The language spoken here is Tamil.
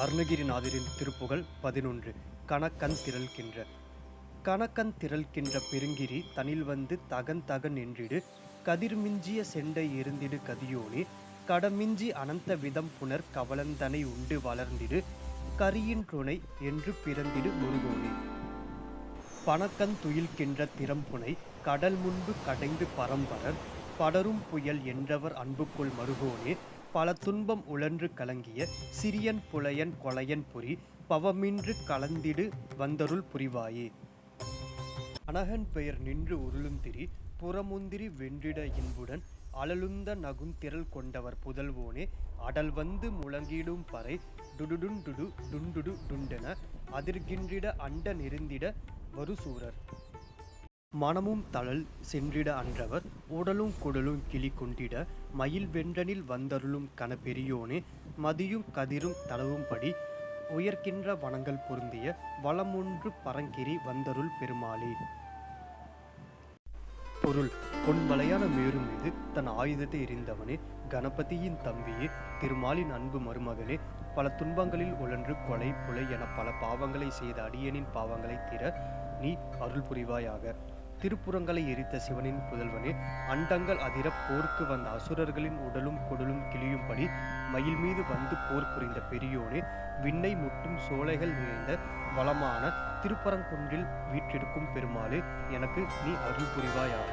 அருணகிரிநாதரின் திருப்புகழ் பதினொன்று. கணக்கன் திரள்கின்ற. கணக்கன் திரள்கின்ற பெருங்கிரி தனில் வந்து தகன் தகன் என்றிடு கதிர்மிஞ்சிய செண்டை எருந்திடு கதியோனே. கடமிஞ்சி அனந்த விதம் புனர் கவலந்தனை உண்டு வளர்ந்திடு. கரியின் துணை என்று பிறந்திடு முருகோனி. பணக்கன் துயில்கின்ற திறம்புனை கடல் முன்பு கடைந்து பரம்பரர். படரும் புயல் என்றவர் அன்புக்குள் மருகோனே. பல துன்பம் உழன்று கலங்கிய சிறியன் புலையன் கொலையன் புரி பவமின்று கலந்திடு வந்தருள் புரிவாயே. அனகன் பெயர் நின்று உருளும் திரி புறமுந்திரி வென்றிட இன்புடன் அழலுந்த நகுந்திரள் கொண்டவர் புதல்வோனே அடல் வந்து முழங்கிடும் பறை டுடுடுண்டுடு டுண்டுடு டுண்டென அதிர்கின்றிட அண்ட நெருந்திட வருசூரர். மனமும் தளல் சென்றிட அன்றவர் உடலும் குடலும் கிளி கொண்டிட மயில் வென்றனில் வந்தருளும் கன பெரியோனே மதியும் கதிரும் தளவும்படி உயர்கின்ற வனங்கள் பொருந்திய வளமொன்று பரங்கிரி வந்தருள் பெருமாளே. பொருள் பொன்மலையான மேரு மீது தன் ஆயுதத்தை எறிந்தவனே கணபதியின் தம்பியே திருமாலின் அன்பு மருமகனே பல துன்பங்களில் உழன்று கொலை புலை என பல பாவங்களை செய்த அடியனின் பாவங்களை தீர நீ அருள் புரிவாயாக. திருப்புறங்களை எரித்த சிவனின் புதல்வனே அண்டங்கள் அதிர போர்க்கு வந்த அசுரர்களின் உடலும் கொடலும் கிளியும்படி மயில் மீது வந்து போர் புரிந்த பெரியோனே விண்ணை முட்டும் சோலைகள் நிறைந்த வளமான திருப்பரங்குன்றில் வீற்றிருக்கும் பெருமாளே எனக்கு நீ அருள் புரிவாயாக.